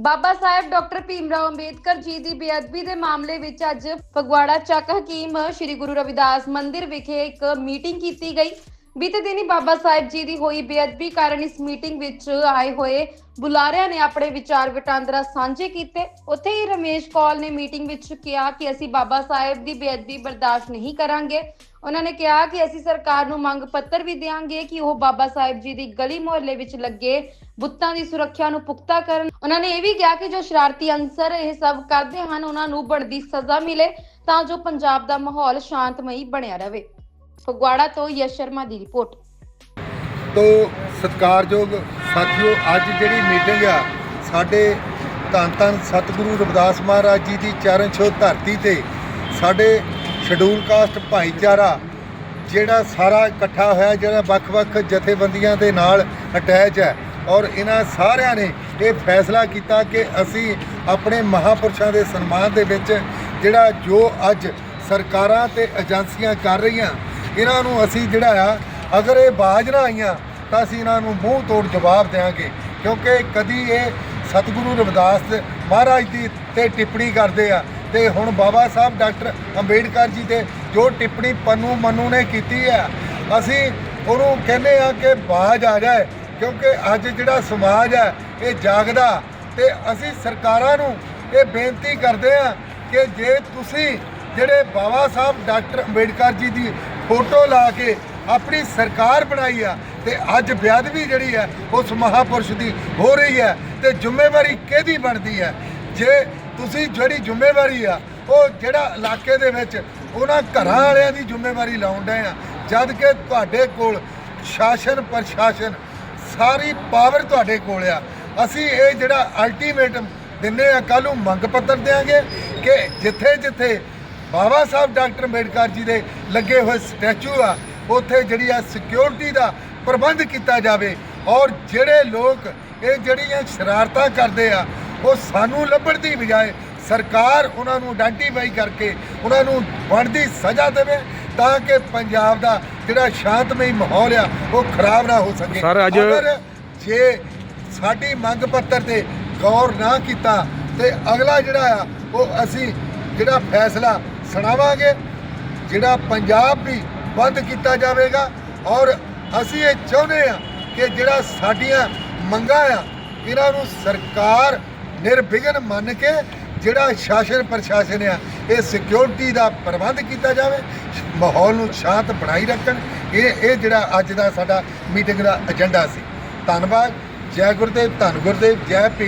ਬਾਬਾ Sahib doctor Bhimrao Ambedkar ji ਦੀ ਬੇਅਦਬੀ ਦੇ ਮਾਮਲੇ ਵਿੱਚ ਅੱਜ ਫਗਵਾੜਾ ਚੱਕ ਹਕੀਮ ਸ੍ਰੀ ਗੁਰੂ ਰਵਿਦਾਸ ਮੰਦਿਰ ਵਿਖੇ ਇੱਕ ਮੀਟਿੰਗ ਕੀਤੀ ਗਈ। ਬੀਤੇ ਦਿਨੀ ਬਾਬਾ ਸਾਹਿਬ ਜੀ ਦੀ ਹੋਈ ਬੇਅਦਬੀ ਕਾਰਨ ਇਸ ਮੀਟਿੰਗ ਵਿੱਚ ਆਏ ਹੋਏ ਬੁਲਾਰਿਆਂ ਨੇ ਆਪਣੇ ਵਿਚਾਰ ਵਟਾਂਦਰਾ ਸਾਂਝੇ ਕੀਤੇ। ਉੱਥੇ ਹੀ ਰਮੇਸ਼ ਕੌਲ ਨੇ ਮੀਟਿੰਗ ਵਿੱਚ ਕਿਹਾ ਕਿ ਅਸੀਂ ਬਾਬਾ ਸਾਹਿਬ ਦੀ ਬੇਅਦਬੀ ਬਰਦਾਸ਼ਤ ਨਹੀਂ ਕਰਾਂਗੇ। ਉਹਨਾਂ ਨੇ ਕਿਹਾ ਕਿ ਅਸੀਂ ਸਰਕਾਰ ਨੂੰ ਮੰਗ ਪੱਤਰ ਵੀ ਦੇਵਾਂਗੇ ਕਿ ਉਹ ਬਾਬਾ ਸਾਹਿਬ ਜੀ ਦੀ ਗਲੀ ਮੁਹੱਲੇ ਵਿੱਚ ਲੱਗੇ ਬੁੱਤਾਂ ਦੀ ਸੁਰੱਖਿਆ ਨੂੰ ਪੁਖਤਾ ਕਰਨ। ਉਹਨਾਂ ਨੇ ਇਹ ਵੀ ਕਿਹਾ ਕਿ ਜੋ ਸ਼ਰਾਰਤੀ ਅਨਸਰ ਇਹ ਸਭ ਕਰਦੇ ਹਨ, ਉਹਨਾਂ ਨੂੰ ਬਣਦੀ ਸਜ਼ਾ ਮਿਲੇ ਤਾਂ ਜੋ ਪੰਜਾਬ ਦਾ ਮਾਹੌਲ ਸ਼ਾਂਤਮਈ ਬਣਿਆ ਰਹੇ। ਫਗਵਾੜਾ ਤੋਂ ਯਸ਼ ਸ਼ਰਮਾ ਦੀ ਰਿਪੋਰਟ। ਤੋ ਸਤਿਕਾਰਯੋਗ ਸਾਥੀਓ, ਅੱਜ ਜਿਹੜੀ ਮੀਟਿੰਗ ਆ, ਸਾਡੇ ਧੰਨ ਧੰਨ ਸਤਿਗੁਰੂ ਰਵਿਦਾਸ ਮਹਾਰਾਜ ਜੀ ਦੀ ਚਰਨ ਛੋਹ ਧਰਤੀ ਤੇ ਸਾਡੇ ਸ਼ਡਿਊਲ ਕਾਸਟ ਭਾਈਚਾਰਾ, ਜਿਹੜਾ ਸਾਰਾ ਇਕੱਠਾ ਹੋਇਆ, ਜਿਹੜਾ ਵੱਖ-ਵੱਖ ਜਥੇਬੰਦੀਆਂ ਦੇ ਨਾਲ ਅਟੈਚ ਹੈ ਔਰ ਇਹਨਾਂ ਸਾਰਿਆਂ ਨੇ ਇਹ ਫੈਸਲਾ ਕੀਤਾ ਕਿ ਅਸੀਂ ਆਪਣੇ ਮਹਾਪੁਰਸ਼ਾਂ ਦੇ ਸਨਮਾਨ ਦੇ ਵਿੱਚ ਜਿਹੜਾ ਜੋ ਅੱਜ ਸਰਕਾਰਾਂ ਤੇ ਏਜੰਸੀਆਂ ਕਰ ਰਹੀਆਂ, ਇਹਨਾਂ ਨੂੰ ਅਸੀਂ ਜਿਹੜਾ ਆ, ਅਗਰ ਇਹ ਬਾਜ ਨਾ ਆਈਆਂ, ਤਾਂ ਅਸੀਂ ਇਹਨਾਂ ਨੂੰ ਮੂੰਹ ਤੋੜ ਜਵਾਬ ਦੇਵਾਂਗੇ ਕਿਉਂਕਿ ਕਦੀ ਇਹ ਸਤਿਗੁਰੂ ਰਵਿਦਾਸ ਮਹਾਰਾਜ ਦੀ ਤੇ ਟਿੱਪਣੀ ਕਰਦੇ ਆ ਤੇ ਹੁਣ ਬਾਬਾ ਸਾਹਿਬ ਡਾਕਟਰ ਅੰਬੇਡਕਰ ਜੀ ਦੇ ਜੋ ਟਿੱਪਣੀ ਪੰਨੂ ਮੰਨੂ ਨੇ ਕੀਤੀ ਹੈ, ਅਸੀਂ ਉਹਨੂੰ ਕਹਿੰਦੇ ਆ ਕਿ ਬਾਜ ਆ ਜਾਏ, ਕਿਉਂਕਿ ਅੱਜ ਜਿਹੜਾ ਸਮਾਜ ਹੈ, ਇਹ ਜਾਗਦਾ ਤੇ ਅਸੀਂ ਸਰਕਾਰਾਂ ਨੂੰ ਇਹ ਬੇਨਤੀ ਕਰਦੇ ਆ ਕਿ ਜੇ ਤੁਸੀਂ ਜਿਹੜੇ ਬਾਬਾ ਸਾਹਿਬ ਡਾਕਟਰ ਅੰਬੇਡਕਰ ਜੀ ਦੀ ਫੋਟੋ ਲਾ ਕੇ ਆਪਣੀ ਸਰਕਾਰ ਬਣਾਈ ਆ, ਤੇ ਅੱਜ ਬੇਅਦਬੀ ਜਿਹੜੀ ਹੈ, ਉਸ ਮਹਾਪੁਰਸ਼ ਦੀ ਹੋ ਰਹੀ ਹੈ ਤੇ ਜ਼ਿੰਮੇਵਾਰੀ ਕਿਹਦੀ ਬਣਦੀ ਹੈ? ਜੇ ਤੁਸੀਂ ਜਿਹੜੀ ਜ਼ਿੰਮੇਵਾਰੀ ਆ, ਉਹ ਜਿਹੜਾ ਇਲਾਕੇ ਦੇ ਵਿੱਚ ਉਹਨਾਂ ਘਰਾਂ ਵਾਲਿਆਂ ਦੀ ਜ਼ਿੰਮੇਵਾਰੀ ਲਾਉਣ ਡਏ ਆ, ਜਦ ਕਿ ਤੁਹਾਡੇ ਕੋਲ ਸ਼ਾਸਨ, ਪ੍ਰਸ਼ਾਸਨ ਸਾਰੀ ਪਾਵਰ ਤੁਹਾਡੇ ਕੋਲ ਆ। ਅਸੀਂ ਇਹ ਜਿਹੜਾ ਅਲਟੀਮੇਟਮ ਦਿੰਨੇ ਆ ਕੱਲ ਨੂੰ ਮੰਗ ਪੱਤਰ ਦੇਾਂਗੇ ਕਿ ਜਿੱਥੇ ਜਿੱਥੇ ਬਾਬਾ ਸਾਹਿਬ ਡਾਕਟਰ ਅੰਬੇਡਕਰ ਜੀ ਦੇ ਲੱਗੇ ਹੋਏ ਸਟੈਚੂ ਆ, ਉੱਥੇ ਜਿਹੜੀ ਆ ਸਿਕਿਉਰਿਟੀ ਦਾ ਪ੍ਰਬੰਧ ਕੀਤਾ ਜਾਵੇ। ਔਰ ਜਿਹੜੇ ਲੋਕ ਇਹ ਜਿਹੜੀਆਂ ਸ਼ਰਾਰਤਾਂ ਕਰਦੇ ਆ ਉਹ ਸਾਨੂੰ ਲੱਭਣ ਦੀ ਬਜਾਏ ਸਰਕਾਰ ਉਹਨਾਂ ਨੂੰ ਆਇਡੈਂਟੀਫਾਈ ਕਰਕੇ ਉਹਨਾਂ ਨੂੰ ਬਣਦੀ ਸਜ਼ਾ ਦੇਵੇ ਤਾਂ ਕਿ ਪੰਜਾਬ ਦਾ ਜਿਹੜਾ ਸ਼ਾਂਤਮਈ ਮਾਹੌਲ ਆ ਉਹ ਖਰਾਬ ਨਾ ਹੋ ਸਕੇ। ਸਰ, ਅੱਜ- ਜੇ ਸਾਡੀ ਮੰਗ ਪੱਤਰ ਤੇ ਗੌਰ ਨਾ ਕੀਤਾ ਤੇ ਅਗਲਾ ਜਿਹੜਾ ਆ ਉਹ ਅਸੀਂ ਜਿਹੜਾ ਫੈਸਲਾ ਸੁਣਾਵਾਂਗੇ ਜਿਹੜਾ ਪੰਜਾਬ ਵੀ ਬੰਦ ਕੀਤਾ ਜਾਵੇਗਾ ਔਰ ਅਸੀਂ ਇਹ ਚਾਹੁੰਦੇ ਆ ਕਿ ਜਿਹੜਾ ਸਾਡੀਆਂ ਮੰਗਾਂ ਆ ਇਹਨਾਂ ਨੂੰ ਸਰਕਾਰ ਨਿਰਵਿਘਨ ਮੰਨ ਕੇ ਜਿਹੜਾ ਸ਼ਾਸਨ ਪ੍ਰਸ਼ਾਸਨ ਆ, ਇਹ ਸਿਕਿਉਰਿਟੀ ਦਾ ਪ੍ਰਬੰਧ ਕੀਤਾ ਜਾਵੇ, ਮਾਹੌਲ ਨੂੰ ਸ਼ਾਂਤ ਬਣਾਈ ਰੱਖਣ। ਇਹ ਇਹ ਜਿਹੜਾ ਅੱਜ ਦਾ ਸਾਡਾ ਮੀਟਿੰਗ ਦਾ ਏਜੰਡਾ ਸੀ। ਧੰਨਵਾਦ। ਜੈ ਗੁਰਦੇਵ, ਧੰਨ ਗੁਰਦੇਵ, ਜੈ ਪੀ